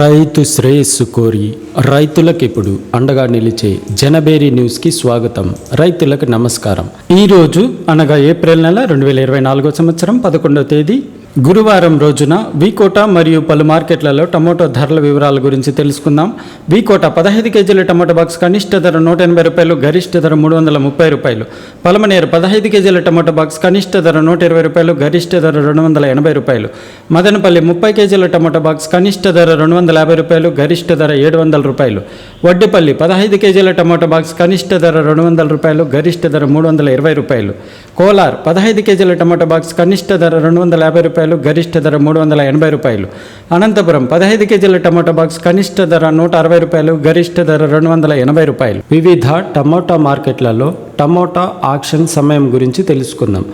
రైతు శ్రేయస్సు కోరి రైతులకు ఇప్పుడు అండగా నిలిచే జనబేరి న్యూస్కి స్వాగతం. రైతులకు నమస్కారం. ఈరోజు అనగా ఏప్రిల్ నెల రెండు వేల ఇరవై నాలుగో సంవత్సరం పదకొండవ తేదీ గురువారం రోజున వీకోట మరియు పలు మార్కెట్లలో టమోటో ధరల వివరాల గురించి తెలుసుకుందాం. వీకోట పదహైదు కేజీల టమోటో బాక్స్ కనిష్ట ధర నూట ఎనభై రూపాయలు గరిష్ట ధర మూడు వందల ముప్పై రూపాయలు. పలమనేరు పదహైదు కేజీల టమోటో బాక్స్ కనిష్ట ధర నూట ఇరవై రూపాయలు గరిష్ట ధర రెండు వందల ఎనభై రూపాయలు. మదనపల్లి ముప్పై కేజీల టమోటా బాక్స్ కనిష్ట ధర రెండు వందల యాభై రూపాయలు గరిష్ట ధర ఏడు వందల రూపాయలు. వడ్డేపల్లి పదహైదు కేజీల టమోటో బాక్స్ కనిష్ట ధర రెండు వందల రూపాయలు గరిష్ట ధర మూడు వందల ఇరవై రూపాయలు. కోలార్ పదహైదు కేజీల టమోటా బాక్స్ కనిష్ట ధర రెండు వందల యాభై రూపాయలు గరిష్ట ధర మూడు వందల ఎనభై రూపాయలు. అనంతపురం పదహైదు కేజీల టమోటా బాక్స్ కనిష్ట ధర నూట అరవై రూపాయలు గరిష్ట ధర రెండు వందల ఎనభై రూపాయలు. వివిధ టమోటా మార్కెట్లలో టమోటా ఆక్షన్ సమయం గురించి తెలుసుకుందాం.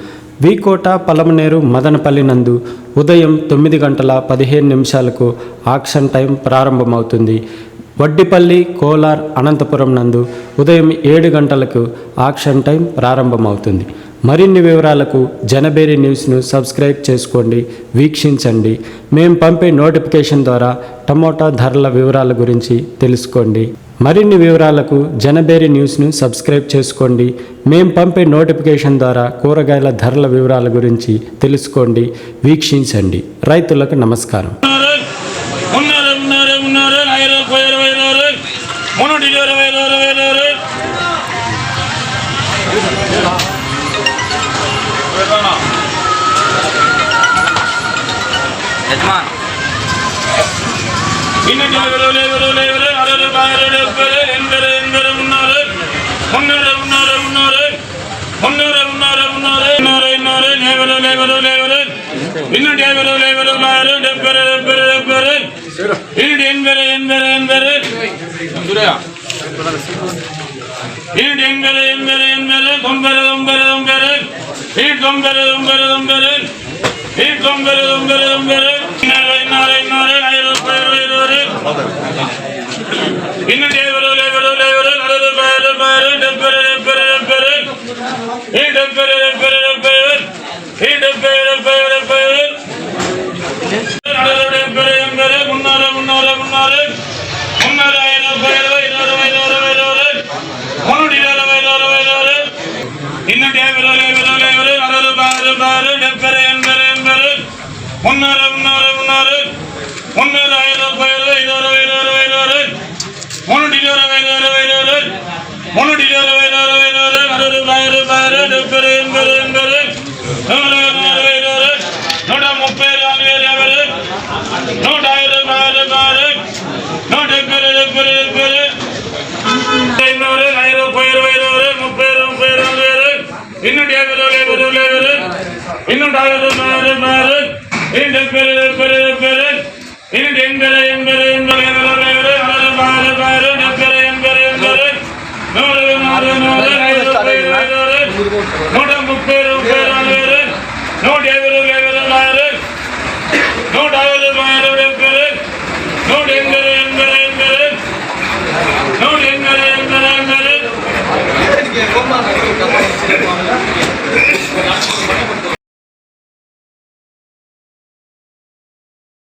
వీకోట పలమనేరు మదనపల్లి నందు ఉదయం తొమ్మిది గంటల పదిహేను నిమిషాలకు ఆక్షన్ టైం ప్రారంభమవుతుంది. వడ్డిపల్లి కోలార్ అనంతపురం నందు ఉదయం ఏడు గంటలకు ఆక్షన్ టైం ప్రారంభమవుతుంది. మరిన్ని వివరాలకు జనబేరి న్యూస్ను సబ్స్క్రైబ్ చేసుకోండి వీక్షించండి మేము పంపే నోటిఫికేషన్ ద్వారా టమోటా ధరల వివరాల గురించి తెలుసుకోండి మరిన్ని వివరాలకు జనబేరి న్యూస్ను సబ్స్క్రైబ్ చేసుకోండి మేము పంపే నోటిఫికేషన్ ద్వారా కూరగాయల ధరల వివరాల గురించి తెలుసుకోండి వీక్షించండి రైతులకు నమస్కారం ఉన్నారు ఉన్నారు ఇరవై యజమాన్ இன்னொன்று ஐவரு ஐவரு ஆறு டெப்பரு டெப்பரு டெப்பரு இன்னொன்று எண்பது எண்பது எண்பது சுரையா இன்னொன்று எண்பது எண்பது எண்பது தொம்பது தொம்பது தொம்பது தீர்க்கம் பெருதும் பெருதும் பெருள் தீர்க்கம் பெருதும் பெருதும் பெருள் இன்னொரு இன்னொரு இன்னொரு முன்னாறு முன்னாறு முன்னாறு முன்னாறு ஐநூறு ஐநூறு ஐநூறு ஐநூறு முன்னூற்றி இருபது ஐநூறு ஐநூறு முன்னூற்றி இருபது ஐநூறு ஐநூறு அறுபது ஆயிரம் ஆயிரம் நெப்பரு இன்னும் இன்னும் இன்னும் பெரு பெரு பெரு இன்னும் எண்பது எண்பது எண்பது எண்பது எண்பது நூறு நூறு நூறு நூறு